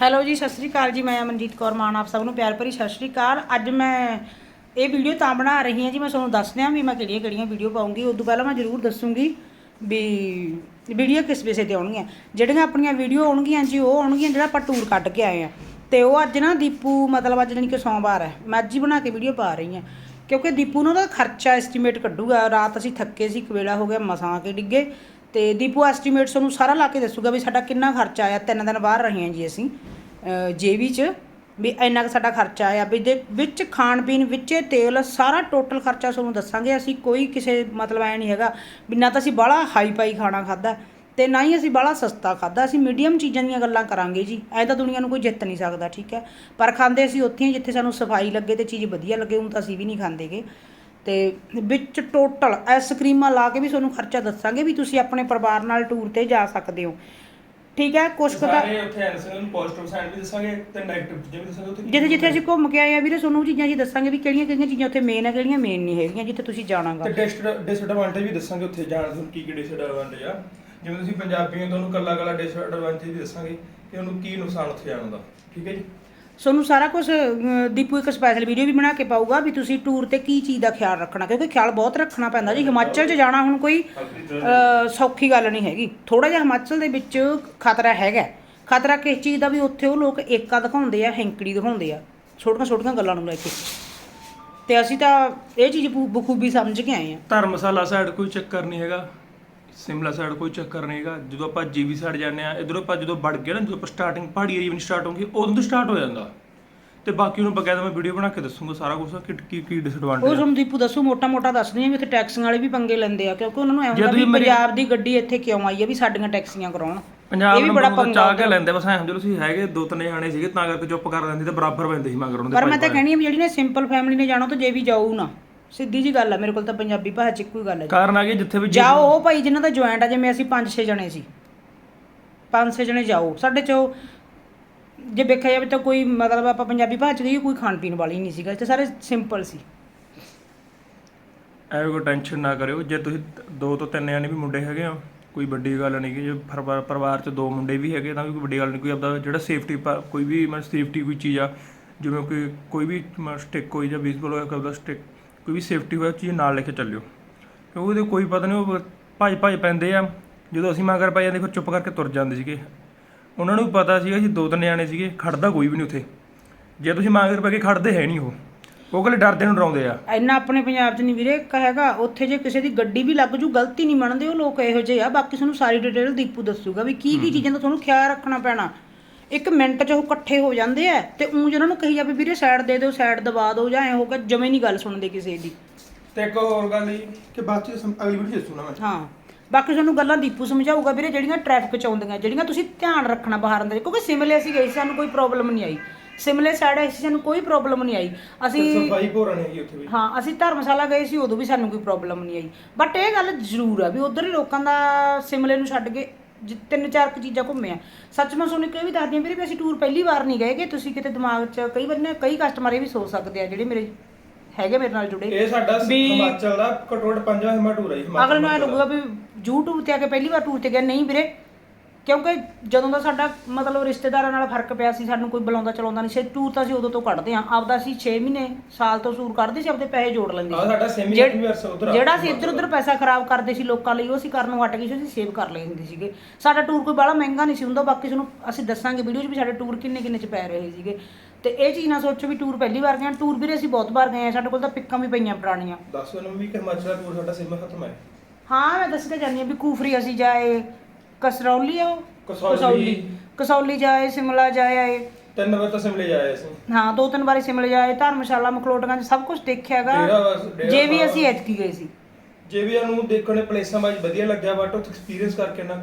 Hello ਜੀ, ਸਤਿ ਸ੍ਰੀ ਅਕਾਲ ਜੀ, ਮੈਂ ਅਮਨਜੀਤ ਕੌਰ ਮਾਨ, ਆਪ ਸਭ ਨੂੰ ਪਿਆਰ ਭਰੀ ਸਤਿ ਸ੍ਰੀ ਅਕਾਲ। ਅੱਜ ਮੈਂ ਇਹ ਵੀਡੀਓ ਤਾਂ ਬਣਾ ਰਹੀ ਹਾਂ ਜੀ, ਮੈਂ ਤੁਹਾਨੂੰ ਦੱਸ ਦਿਆਂ ਵੀ ਮੈਂ ਕਿਹੜੀਆਂ ਕਿਹੜੀਆਂ ਵੀਡੀਓ ਪਾਉਂਗੀ, ਉਸ ਤੋਂ ਪਹਿਲਾਂ ਮੈਂ ਜ਼ਰੂਰ ਦੱਸੂਗੀ ਵੀ ਵੀਡੀਓ ਕਿਸ ਵਿਸ਼ੇ ਤੇ ਆਉਣਗੀਆਂ। ਜਿਹੜੀਆਂ ਆਪਣੀਆਂ ਵੀਡੀਓ ਆਉਣਗੀਆਂ ਜੀ, ਉਹ ਆਉਣਗੀਆਂ ਜਿਹੜਾ ਆਪਾਂ ਟੂਰ ਕੱਢ ਕੇ ਆਏ ਆ ਤੇ ਉਹ ਅੱਜ ਨਾ ਦੀਪੂ, ਮਤਲਬ ਅੱਜ ਜਾਣੀ ਕਿ ਸੋਮਵਾਰ ਹੈ, ਮੈਂ ਅੱਜ ਹੀ ਬਣਾ ਕੇ ਵੀਡੀਓ ਪਾ ਰਹੀ ਹਾਂ। ਕਿਉਂਕਿ ਦੀਪੂ ਨੂੰ ਉਹਦਾ ਖਰਚਾ ਐਸਟੀਮੇਟ ਕੱਢੂਗਾ, ਰਾਤ ਅਸੀਂ ਥੱਕੇ ਸੀ ਕਵੇਲਾ ਹੋ ਗਿਆ, ਮਸਾਂ ਕੇ ਡਿੱਗੇ। ਤੇ ਦੀਪੂ ਐਸਟੀਮੇਟ ਤੁਹਾਨੂੰ ਸਾਰਾ ਲਾ ਕੇ ਦੱਸੂਗਾ ਵੀ ਸਾਡਾ ਕਿੰਨਾ ਖਰਚਾ ਆਇਆ, ਤਿੰਨ ਦਿਨ ਬਾਹਰ ਰਹੇ ਹਾਂ ਜੀ ਅਸੀਂ ਜੇਵੀ ਚ, ਵੀ ਇੰਨਾ ਕੁ ਸਾਡਾ ਖਰਚਾ ਆਇਆ। ਵੀ ਦੇ ਵਿੱਚ ਖਾਣ ਪੀਣ ਵਿੱਚੇ ਤੇਲ ਸਾਰਾ ਟੋਟਲ ਖਰਚਾ ਤੁਹਾਨੂੰ ਦੱਸਾਂਗੇ, ਅਸੀਂ ਕੋਈ ਕਿਸੇ ਮਤਲਬ ਐ ਨਹੀਂ ਹੈਗਾ ਵੀ ਨਾ ਤਾਂ ਅਸੀਂ ਬਾਹਲਾ ਹਾਈ ਪਾਈ ਖਾਣਾ ਖਾਦਾ ਤੇ ਨਾ ਹੀ ਅਸੀਂ ਬਾਹਲਾ ਸਸਤਾ ਖਾਦਾ ਅਸੀਂ ਮੀਡੀਅਮ ਚੀਜ਼ਾਂ ਦੀਆਂ ਗੱਲਾਂ ਕਰਾਂਗੇ ਜੀ, ਐ ਤਾਂ ਦੁਨੀਆ ਨੂੰ ਕੋਈ ਜਿੱਤ ਨਹੀਂ ਸਕਦਾ, ਠੀਕ ਹੈ? ਪਰ ਖਾਂਦੇ ਅਸੀਂ ਉੱਥੇ ਹੀ ਜਿੱਥੇ ਸਾਨੂੰ ਸਫ਼ਾਈ ਲੱਗੇ ਤੇ ਚੀਜ਼ ਵਧੀਆ ਲੱਗੇ ਹੁਣ ਤਾਂ ਅਸੀਂ ਵੀ ਨਹੀਂ ਖਾਂਦੇਗੇ। ਤੇ ਵਿੱਚ ਟੋਟਲ ਆਈਸਕ੍ਰੀਮਾਂ ਲਾ ਕੇ ਵੀ ਤੁਹਾਨੂੰ ਖਰਚਾ ਦੱਸਾਂਗੇ ਵੀ ਤੁਸੀਂ ਆਪਣੇ ਪਰਿਵਾਰ ਨਾਲ ਟੂਰ ਤੇ ਜਾ ਸਕਦੇ ਹੋ। ਠੀਕ ਹੈ? ਕੁਛ ਕੁ ਤਾਂ ਸਾਰੇ ਉੱਥੇ ਨੂੰ ਪੋਜ਼ਿਟਿਵ ਸਾਈਡ ਵੀ ਦੱਸਾਂਗੇ ਤੇ 네ਗੇਟਿਵ ਚੀਜ਼ਾਂ ਵੀ ਦੱਸਾਂਗੇ ਉੱਥੇ ਕੀ ਜਿੱਥੇ ਜਿੱਥੇ ਅਸੀਂ ਘੁੰਮ ਕੇ ਆਏ ਆ ਵੀਰੇ ਤੁਹਾਨੂੰ ਉਹ ਚੀਜ਼ਾਂ ਅਸੀਂ ਦੱਸਾਂਗੇ ਵੀ ਕਿਹੜੀਆਂ ਕਿਹੜੀਆਂ ਚੀਜ਼ਾਂ ਉੱਥੇ ਮੇਨ ਆ ਕਿਹੜੀਆਂ ਮੇਨ ਨਹੀਂ ਹੈਗੀਆਂ ਜਿੱਥੇ ਤੁਸੀਂ ਜਾਣਾਗਾ। ਤੇ ਡਿਸਐਡਵਾਂਟੇਜ ਵੀ ਦੱਸਾਂਗੇ ਉੱਥੇ ਜਾਣ ਤੋਂ ਕੀ ਕੀ ਡਿਸਐਡਵਾਂਟੇਜ ਆ। ਜਿਵੇਂ ਤੁਸੀਂ ਪੰਜਾਬੀ ਹੋ ਤੁਹਾਨੂੰ ਕੱਲਾ ਕੱਲਾ ਡਿਸਐਡਵਾਂਟੇਜ ਵੀ ਦੱਸਾਂਗੇ ਕਿ ਉਹਨੂੰ ਕੀ ਨੁਕਸਾਨ ਉੱਥੇ ਜਾਣ ਦਾ। ਠੀਕ ਹੈ ਜੀ? ਤੁਹਾਨੂੰ ਸਾਰਾ ਕੁਝ ਦੀਪੂ ਇੱਕ ਸਪੈਸ਼ਲ ਵੀਡੀਓ ਵੀ ਬਣਾ ਕੇ ਪਾਊਗਾ ਵੀ ਤੁਸੀਂ ਟੂਰ ਤੇ ਕੀ ਚੀਜ਼ ਦਾ ਖਿਆਲ ਰੱਖਣਾ, ਕਿਉਂਕਿ ਖਿਆਲ ਬਹੁਤ ਰੱਖਣਾ ਪੈਂਦਾ ਜੀ। ਹਿਮਾਚਲ 'ਚ ਜਾਣਾ ਹੁਣ ਕੋਈ ਸੌਖੀ ਗੱਲ ਨਹੀਂ ਹੈਗੀ। ਥੋੜਾ ਜਿਹਾ ਹਿਮਾਚਲ ਦੇ ਵਿੱਚ ਖਤਰਾ ਹੈਗਾ ਖਤਰਾ ਕਿਸ ਚੀਜ਼ ਦਾ ਵੀ ਉੱਥੇ ਉਹ ਲੋਕ ਏਕਾ ਦਿਖਾਉਂਦੇ ਆ, ਹੈਂਕੜੀ ਦਿਖਾਉਂਦੇ ਆ। ਛੋਟੀਆਂ ਛੋਟੀਆਂ ਗੱਲਾਂ ਨੂੰ ਲੈ ਕੇ। ਤੇ ਅਸੀਂ ਤਾਂ ਇਹ ਚੀਜ਼ ਬਖੂ- ਬਖੂਬੀ ਸਮਝ ਕੇ ਆਏ ਆ ਧਰਮਸ਼ਾਲਾ ਸਾਈਡ ਕੋਈ ਚੱਕਰ ਨਹੀਂ ਹੈਗਾ। ਸਿਮਲਾ ਸਾਈਡ ਕੋਈ ਚੱਕਰ ਨਹੀਂ ਹੈਗਾ। ਜਦੋਂ ਆਪਾਂ ਜੀਵੀ ਸਾਈਡ ਜਾਂਦੇ ਆ ਇਧਰੋਂ ਆਪਾਂ ਜਦੋਂ ਵੜ ਗਏ ਨਾ ਜਦੋਂ ਆਪਾਂ ਸਟਾਰਟਿੰਗ ਪਹਾੜੀ ਏਰੀਆ ਵਿੱਚ ਸਟਾਰਟ ਹੋਊਗੀ ਉਦੋਂ ਤੋਂ ਸਟਾਰਟ ਹੋ ਜਾਂਦਾ। ਤੇ ਬਾਕੀ ਉਹਨੂੰ ਬਕਾਇਦਾ ਮੈਂ ਵੀਡੀਓ ਬਣਾ ਕੇ ਦੱਸੂਗਾ ਸਾਰਾ ਕੁਝ ਕਿ ਕੀ ਕੀ ਉਹ ਡਿਸਐਡਵਾਂਟੇਜ ਤੁਹਾਨੂੰ ਦੀਪੂ ਦੱਸੂ ਮੋਟਾ ਮੋਟਾ ਦੱਸਦੀ ਆ ਵੀ ਇੱਥੇ ਟੈਕਸੀਆਂ ਵਾਲੇ ਵੀ ਪੰਗੇ ਲੈਂਦੇ ਆ ਕਿਉਂਕਿ ਉਹਨਾਂ ਨੂੰ ਐਂ ਹੁੰਦਾ ਵੀ ਪੰਜਾਬ ਦੀ ਗੱਡੀ ਇੱਥੇ ਕਿਉਂ ਆਈ ਆ ਵੀ ਸਾਡੀਆਂ ਟੈਕਸੀਆਂ ਕਰਾਉਣ। ਪੰਜਾਬ ਨੂੰ ਬੜਾ ਪੰਗਾ ਚਾਹ ਕੇ ਲੈਂਦੇ ਬਸ ਐਂ ਸਮਝ ਲਓ ਤੁਸੀਂ ਹੈਗੇ ਦੋ ਤਿੰਨ ਜਾਣੇ ਸੀਗੇ ਤਾਂ ਕਰਕੇ ਚੁੱਪ ਕਰ ਲੈਂਦੇ ਤੇ ਬਰਾਬਰ ਪੈਂਦੇ ਸੀ ਮਗਰ ਉਹਦੇ ਪਰ ਮੈਂ ਤਾਂ ਕਹਿਣੀ ਆ ਵੀ ਜਿਹੜੀ ਨੇ ਸਿੰਪਲ ਫੈਮਿਲੀ ਨੇ ਜਾਣਾ ਤਾਂ ਜੇ ਵੀ ਜਾਊ ਨਾ। ਸਿੱਧੀ ਜੀ ਗੱਲ ਆ ਮੇਰੇ ਕੋਲ ਤਾਂ ਪੰਜਾਬੀ ਭਾਸ਼ਾ ਚ ਇੱਕੋ ਹੀ ਗੱਲ ਹੈ ਜੀ। ਕਾਰਨ ਆ ਗਿਆ ਜਿੱਥੇ ਵੀ ਜਾਓ ਉਹ ਭਾਈ ਜਿਨ੍ਹਾਂ ਦਾ ਜੁਆਇੰਟ ਆ ਜਿਵੇਂ ਅਸੀਂ 5-6 ਜਣੇ ਸੀ 5-6 ਜਣੇ ਜਾਓ ਸਾਡੇ ਚੋਂ ਜੇ ਵੇਖਿਆ ਜਾਵੇ ਤਾਂ ਕੋਈ ਮਤਲਬ ਆਪਾਂ ਪੰਜਾਬੀ ਭਾਸ਼ਾ ਚ ਕਹੀਏ ਕੋਈ ਖਾਣ ਪੀਣ ਵਾਲੀ ਨਹੀਂ ਸੀਗਾ ਇੱਥੇ ਸਾਰੇ ਸਿੰਪਲ ਸੀ ਐਵੇਂ ਕੋਈ ਟੈਨਸ਼ਨ ਨਾ ਕਰਿਓ ਜੇ ਤੁਸੀਂ ਦੋ ਤੋਂ ਤਿੰਨ ਜਾਣੇ ਵੀ ਮੁੰਡੇ ਹੈਗੇ ਆ ਕੋਈ ਵੱਡੀ ਗੱਲ ਨਹੀਂ ਕਿ ਜੇ ਪਰਿਵਾਰ ਪਰਿਵਾਰ ਚ ਦੋ ਮੁੰਡੇ ਵੀ ਹੈਗੇ ਤਾਂ ਵੀ ਕੋਈ ਵੱਡੀ ਗੱਲ ਨਹੀਂ ਕੋਈ ਆਪਦਾ ਜਿਹੜਾ ਸੇਫਟੀ ਕੋਈ ਵੀ ਮੈਂ ਸੇਫਟੀ ਕੋਈ ਚੀਜ਼ ਆ ਜਿਵੇਂ ਕੋਈ ਕੋਈ ਵੀ ਸਟਿਕ ਹੋਈ ਜਾਂ ਬੇਸਬਾਲ ਹੋਇਆ ਕੋਈ ਸਟਿਕ ਕੋਈ ਵੀ ਸੇਫਟੀ ਹੋਇਆ ਚੀਜ਼ ਨਾਲ ਲੈ ਕੇ ਚੱਲਿਓ। ਕਿਉਂਕਿ ਉਹਦੇ ਕੋਈ ਪਤਾ ਨਹੀਂ ਉਹ ਭੱਜ ਭੱਜ ਪੈਂਦੇ ਆ। ਜਦੋਂ ਅਸੀਂ ਮਗਰ ਪੈ ਜਾਂਦੇ ਫਿਰ ਚੁੱਪ ਕਰਕੇ ਤੁਰ ਜਾਂਦੇ ਸੀਗੇ। ਉਹਨਾਂ ਨੂੰ ਪਤਾ ਸੀਗਾ ਅਸੀਂ ਦੋ ਤਿੰਨ ਜਾਣੇ ਸੀਗੇ ਖੜਦਾ ਕੋਈ ਵੀ ਨਹੀਂ ਉੱਥੇ। ਜੇ ਤੁਸੀਂ ਮਗਰ ਪੈ ਕੇ ਖੜਦੇ ਹੈ ਨਹੀਂ ਉਹ। ਉਹ ਕੋਲੇ ਡਰਦੇ ਨੂੰ ਡਰਾਉਂਦੇ ਆ। ਇੰਨਾ ਆਪਣੇ ਪੰਜਾਬ 'ਚ ਨਹੀਂ ਵੀਰੇ ਕਹੇਗਾ ਉੱਥੇ ਜੇ ਕਿਸੇ ਦੀ ਗੱਡੀ ਵੀ ਲੱਗ ਜੂ ਗਲਤੀ ਨਹੀਂ ਮੰਨਦੇ ਉਹ ਲੋਕ ਇਹੋ ਜਿਹੇ ਆ। ਬਾਕੀ ਤੁਹਾਨੂੰ ਸਾਰੀ ਡਿਟੇਲ ਦੀਪੂ ਦੱਸੂਗਾ ਵੀ ਕੀ ਕੀ ਚੀਜ਼ਾਂ ਦਾ ਤੁਹਾਨੂੰ ਖਿਆਲ ਰੱਖਣਾ ਪੈਣਾ। ਇੱਕ ਮਿੰਟ 'ਚ ਉਹ ਇਕੱਠੇ ਹੋ ਜਾਂਦੇ ਆ ਤੇ ਉਂ ਜਿਹਨਾਂ ਨੂੰ ਕਹੀ ਜਾਵੇ ਵੀਰੇ ਸਾਈਡ ਦੇ ਦਿਓ ਸਾਈਡ ਦਬਾ ਦਿਓ ਜਾਂ ਐ ਹੋਗਾ ਜਮੇ ਨਹੀਂ ਗੱਲ ਸੁਣਦੇ ਕਿਸੇ ਦੀ। ਤੇ ਇੱਕ ਹੋਰ ਗੱਲ ਜੀ ਕਿ ਬਾਅਦ ਚ ਸਮ- ਅਗਲੀ ਵੀਡੀਓ ਦੱਸੂਗਾ ਮੈਂ। ਹਾਂ। ਬਾਕੀ ਤੁਹਾਨੂੰ ਗੱਲਾਂ ਦੀਪੂ ਸਮਝਾਊਗਾ ਵੀਰੇ ਜਿਹੜੀਆਂ ਟ੍ਰੈਫਿਕ 'ਚ ਆਉਂਦੀਆਂ ਜਿਹੜੀਆਂ ਤੁਸੀਂ ਧਿਆਨ ਰੱਖਣਾ ਬਾਹਰ ਅੰਦਰ ਕਿਉਂਕਿ ਸਿਮਲੇ ਅਸੀਂ ਗਏ ਸੀ, ਸਾਨੂੰ ਕੋਈ ਪ੍ਰੋਬਲਮ ਨਹੀਂ ਆਈ। ਸਿਮਲੇ ਸਾਈਡ ਅਸੀਂ ਸਾਨੂੰ ਕੋਈ ਪ੍ਰੋਬਲਮ ਨਹੀਂ ਆਈ। ਅਸੀਂ ਸਫ਼ਾਈ ਭੋਰਾ ਨਹੀਂ ਹੈਗੀ ਉੱਥੇ ਵੀ। ਹਾਂ ਅਸੀਂ ਧਰਮਸ਼ਾਲਾ ਗਏ ਸੀ ਉਦੋਂ ਵੀ ਸਾਨੂੰ ਕੋਈ ਪ੍ਰੋਬਲਮ ਨਹੀਂ ਆਈ। ਬਟ ਇਹ ਗੱਲ ਜ਼ਰੂਰ ਆ ਵੀ ਉਧਰ ਹੀ ਲੋਕਾਂ ਦਾ ਸਿਮਲੇ ਨੂੰ ਛੱਡ ਕੇ ਜ- ਤਿੰਨ ਚਾਰ ਕੁ ਚੀਜ਼ਾਂ ਘੁੰਮੇ ਆ। ਸੱਚ ਮੈਂ ਤੁਹਾਨੂੰ ਇੱਕ ਇਹ ਵੀ ਦੱਸਦੀ ਹਾਂ ਵੀਰੇ ਵੀ ਅਸੀਂ ਟੂਰ ਪਹਿਲੀ ਵਾਰ ਨਹੀਂ ਗਏ ਕਿ ਤੁਸੀਂ ਕਿਤੇ ਦਿਮਾਗ 'ਚ ਕਈ ਵਾਰ ਨਾ ਕਈ ਕਸਟਮਰ ਇਹ ਵੀ ਸੋਚ ਸਕਦੇ ਆ ਜਿਹੜੇ ਮੇਰੇ ਹੈਗੇ ਮੇਰੇ ਨਾਲ ਜੁੜੇ। ਇਹ ਸਾਡਾ ਵੀ- ਹਿਮਾਚਲ ਦਾ ਘਟੋਟ ਪੰਜਾਂ ਹਿਮਾ ਟੂਰ ਹੈ ਜੀ ਹਿਮਾਚਲ ਅਗਲੇ ਨੂੰ ਇਹ ਦਾ। ਲੱਗੂਗਾ ਵੀ YouTube ਤੇ ਆ ਕੇ ਪਹਿਲੀ ਵਾਰ ਟੂਰ ਤੇ ਗਿਆ। ਨਹੀਂ ਵੀਰੇ ਕਿਉਂਕਿ ਜਦੋਂ ਦਾ ਸਾਡਾ ਮਤਲਬ ਰਿਸ਼ਤੇਦਾਰਾਂ ਨਾਲ ਫ਼ਰਕ ਪਿਆ ਸੀ ਸਾਨੂੰ ਕੋਈ ਬੁਲਾਉਂਦਾ ਚਲਾਉਂਦਾ ਨਹੀਂ ਸੀ ਟੂਰ ਤਾਂ ਅਸੀਂ ਉਦੋਂ ਤੋਂ ਕੱਢਦੇ ਆਂ ਆਪਦਾ ਅਸੀਂ 6 ਮਹੀਨੇ ਸਾਲ ਤੋਂ ਟੂਰ ਕੱਢਦੇ ਸੀ ਆਪਦੇ ਪੈਸੇ ਜੋੜ ਲੈਂਦੇ ਸੀ। ਸਾਡਾ ਸੈਮੀ ਯੂਨੀਵਰਸ ਉਧਰ ਜਿਹੜਾ ਅਸੀਂ ਇੱਧਰ ਉੱਧਰ ਪੈਸਾ ਖਰਾਬ ਕਰਦੇ ਸੀ ਲੋਕਾਂ ਲਈ ਉਹ ਅਸੀਂ ਕਰਨ ਨੂੰ ਹਟ ਗਏ ਸੀ ਅਸੀਂ ਸੇਵ ਕਰ ਲਏ ਹੁੰਦੇ ਸੀਗੇ। ਸਾਡਾ ਟੂਰ ਕੋਈ ਬਾਹਲਾ ਮਹਿੰਗਾ ਨਹੀਂ ਸੀ ਹੁੰਦਾ ਬਾਕੀ ਤੁਹਾਨੂੰ ਅਸੀਂ ਦੱਸਾਂਗੇ ਵੀਡੀਓ 'ਚ ਵੀ ਸਾਡੇ ਟੂਰ ਕਿੰਨੇ ਕਿੰਨੇ 'ਚ ਪੈ ਰਹੇ ਸੀਗੇ। ਤੇ ਇਹ ਚੀਜ਼ ਨਾ ਸੋਚੋ ਵੀ ਟੂਰ ਪਹਿਲੀ ਵਾਰ ਗਏ ਟੂਰ ਵੀਰੇ ਅਸੀਂ ਬਹੁਤ ਵਾਰ ਗਏ ਆ ਸਾਡੇ ਕੋਲ ਤਾਂ ਪਿੱਕਾਂ ਵੀ ਪਈਆਂ ਪੁਰਾਣੀਆਂ। ਦੱਸ ਨੂੰ ਵੀ ਕਿ ਹਿਮਾਚਲ ਦਾ ਟੂਰ ਸਾਡਾ ਸੇਮਾ ਖਤਮ ਹੈ। ਹਾਂ ਮੈਂ ਦੱਸ ਕੇ ਜਾਂਦੀ ਹਾਂ ਵੀ ਕੂਫਰੀ ਅਸੀਂ ਜਾਏ ਕਸਰੌਲੀ ਆ ਉਹ? ਕਸੌਲੀ। ਕਸੌਲੀ ਜਾਏ ਸਿਮਲਾ ਜਾਏ ਆਏ। ਤਿੰਨ ਵਾਰ ਤਾਂ ਸਿਮਲੇ ਜਾਏ ਅਸੀਂ। ਹਾਂ ਦੋ ਤਿੰਨ ਵਾਰੀ ਸਿਮਲੇ ਜਾਏ ਧਰਮਸ਼ਾਲਾ ਮਕਲੋਟਗੰਜ ਸਭ ਕੁਝ ਦੇਖਿਆਗਾ ਡੇਰਾ ਬਸ- ਡੇਰਾ ਜੇ ਵੀ ਬਾਬਾ। ਅਸੀਂ ਐਤਕੀ ਗਏ ਸੀ। ਜੇ ਵੀ ਸਾਨੂੰ ਦੇਖਣ ਪਲੇਸਾਂ ਬਾਈ ਵਧੀਆ ਲੱਗਿਆ ਬਟ ਐਕਸਪੀਰੀਅੰਸ ਕਰਕੇ ਨਾ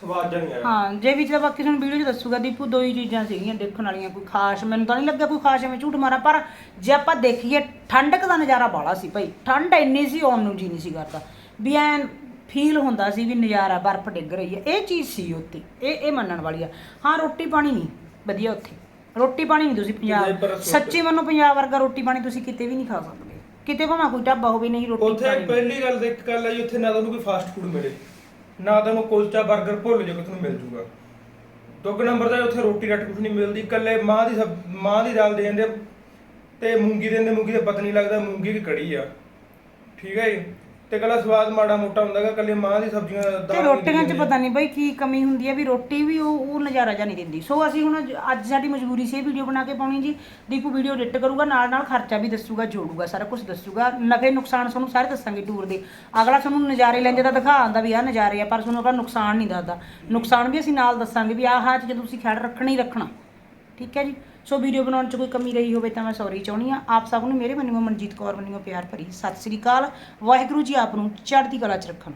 ਸਵਾਦ ਜਾਂ ਨਹੀਂ ਆਇਆ। ਹਾਂ ਜੇ ਵੀ ਤਾਂ ਬਾਕੀ ਤੁਹਾਨੂੰ ਵੀਡੀਓ 'ਚ ਦੱਸੂਗਾ ਦੀਪੂ ਦੋ ਹੀ ਚੀਜ਼ਾਂ ਸੀਗੀਆਂ ਦੇਖਣ ਵਾਲੀਆਂ ਕੋਈ ਖਾਸ। ਮੈਨੂੰ ਤਾਂ ਨਹੀਂ ਲੱਗਿਆ ਕੋਈ ਖਾਸ ਐਵੇਂ ਝੂਠ ਮਾਰਾ ਪਰ ਜੇ ਆਪਾਂ ਦੇਖੀਏ ਠੰਡਕ ਦਾ ਨਜ਼ਾਰਾ ਬਾਲਾ ਸੀ ਭਾਈ। ਠੰਡ ਇੰਨੀ ਸੀ ਆਉਣ ਨੂੰ ਜੀ ਨਹੀਂ ਸੀ ਕਰਦਾ। ਵੀ ਐਨ ਫੀਲ ਹੁੰਦਾ ਸੀ ਵੀ ਨਜ਼ਾਰਾ ਬਰਫ਼ ਡਿੱਗ ਰਹੀ ਹੈ। ਇਹ ਚੀਜ਼ ਸੀ ਉੱਥੇ। ਇਹ ਇਹ ਮੰਨਣ ਵਾਲੀ ਆ। ਹਾਂ ਰੋਟੀ ਪਾਣੀ ਨਹੀਂ। ਵਧੀਆ ਉੱਥੇ। ਰੋਟੀ ਪਾਣੀ ਨਹੀਂ ਤੁਸੀਂ ਪੰਜਾਬ ਸੱਚੀ ਮੰਨੋ ਪੰਜਾਬ ਵਰਗਾ ਰੋਟੀ ਪਾਣੀ ਤੁਸੀਂ ਕਿਤੇ ਵੀ ਨਹੀਂ ਖਾ ਸਕਦੇ। ਕਿਤੇ ਭਾਵੇਂ ਕੋਈ ਢਾਬਾ ਹੋਵੇ ਨਹੀਂ ਰੋਟੀ ਉੱਥੇ ਪਹਿਲੀ ਗੱਲ ਤਾਂ ਇੱਕ ਗੱਲ ਹੈ ਜੀ ਉੱਥੇ ਨਾ ਤੁਹਾਨੂੰ ਕੋਈ ਫਾਸਟ ਫੂਡ ਮਿਲੇ। ਨਾ ਤੁਹਾਨੂੰ ਕੁਲਚਾ 버ਗਰ ਭੁੱਲ ਜਾ ਤੁਹਾਨੂੰ ਮਿਲ ਜੂਗਾ। ਦੁੱਗ ਨੰਬਰ ਦਾ ਉੱਥੇ ਰੋਟੀ ਰੱਟ ਕੁਝ ਨਹੀਂ ਮਿਲਦੀ। ਇਕੱਲੇ ਮਾਂ ਦੀ ਮਾਂ ਦੀ ਦਾਲ ਦੇ ਆ ਤੇ ਮੂੰਗੀ ਦੇ ਦਿੰਦੇ ਮੂੰਗੀ ਦਾ ਪਤਾ ਨਹੀਂ ਲੱਗਦਾ ਮੂੰਗੀ ਦੀ ਕੜੀ ਆ। ਠੀਕ ਹੈ ਜੀ? ਤੇ ਕੱਲਾ ਸਵਾਦ ਮਾੜਾ ਮੋਟਾ ਹੁੰਦਾ ਹੈਗਾ ਇਕੱਲੇ ਮਾਂ ਦੀ ਸਬਜ਼ੀਆਂ ਦਾਲ ਤੇ ਨਹੀਂ ਰੋਟੀਆਂ 'ਚ। ਪਤਾ ਨਹੀਂ ਬਈ ਕੀ ਕਮੀ ਹੁੰਦੀ ਹੈ ਵੀ ਰੋਟੀ ਵੀ ਉਹ ਉਹ ਨਜ਼ਾਰਾ ਜਾਂ ਨਹੀਂ ਦਿੰਦੀ। ਸੋ ਅਸੀਂ ਹੁਣ ਅੱਜ- ਅੱਜ ਸਾਡੀ ਮਜਬੂਰੀ ਸੀ ਇਹ ਵੀਡੀਓ ਬਣਾ ਕੇ ਪਾਉਣੀ ਜੀ। ਦੀਪੂ ਵੀਡੀਓ ਐਡਿਟ ਕਰੂਗਾ ਨਾਲ ਨਾਲ ਖਰਚਾ ਵੀ ਦੱਸੂਗਾ ਜੋੜੂਗਾ ਸਾਰਾ ਕੁਝ ਦੱਸੂਗਾ। ਨਫੇ ਨੁਕਸਾਨ ਤੁਹਾਨੂੰ ਸਾਰੇ ਦੱਸਾਂਗੇ ਟੂਰ ਦੇ। ਅਗਲਾ ਤੁਹਾਨੂੰ ਨਜ਼ਾਰੇ ਲੈਂਦੇ ਤਾਂ ਦਿਖਾ ਆਂਦਾ ਵੀ ਆਹ ਨਜ਼ਾਰੇ ਆ ਪਰ ਤੁਹਾਨੂੰ ਅਗਲਾ ਨੁਕਸਾਨ ਨਹੀਂ ਦੱਸਦਾ। ਨੁਕਸਾਨ ਵੀ ਅਸੀਂ ਨਾਲ ਦੱਸਾਂਗੇ ਵੀ ਆਹ ਆਹ ਚੀਜ਼ ਤੁਸੀਂ ਖਿਆਲ ਰੱਖਣਾ ਹੀ ਰੱਖਣਾ। ਠੀਕ ਹੈ ਜੀ? ਸੋ ਵੀਡੀਓ ਬਣਾਉਣ 'ਚ ਕੋਈ ਕਮੀ ਰਹੀ ਹੋਵੇ ਤਾਂ ਮੈਂ ਸੌਰੀ ਚਾਹੁੰਦੀ ਆ ਆਪ ਸਭ ਨੂੰ ਮੇਰੇ ਵੱਲੋਂ ਮਨਜੀਤ ਕੌਰ ਵੱਲੋਂ ਪਿਆਰ ਭਰੀ ਸਤਿ ਸ੍ਰੀ ਅਕਾਲ। ਵਾਹਿਗੁਰੂ ਜੀ ਆਪ ਨੂੰ ਚੜ੍ਹਦੀ ਕਲਾ 'ਚ ਰੱਖਣ।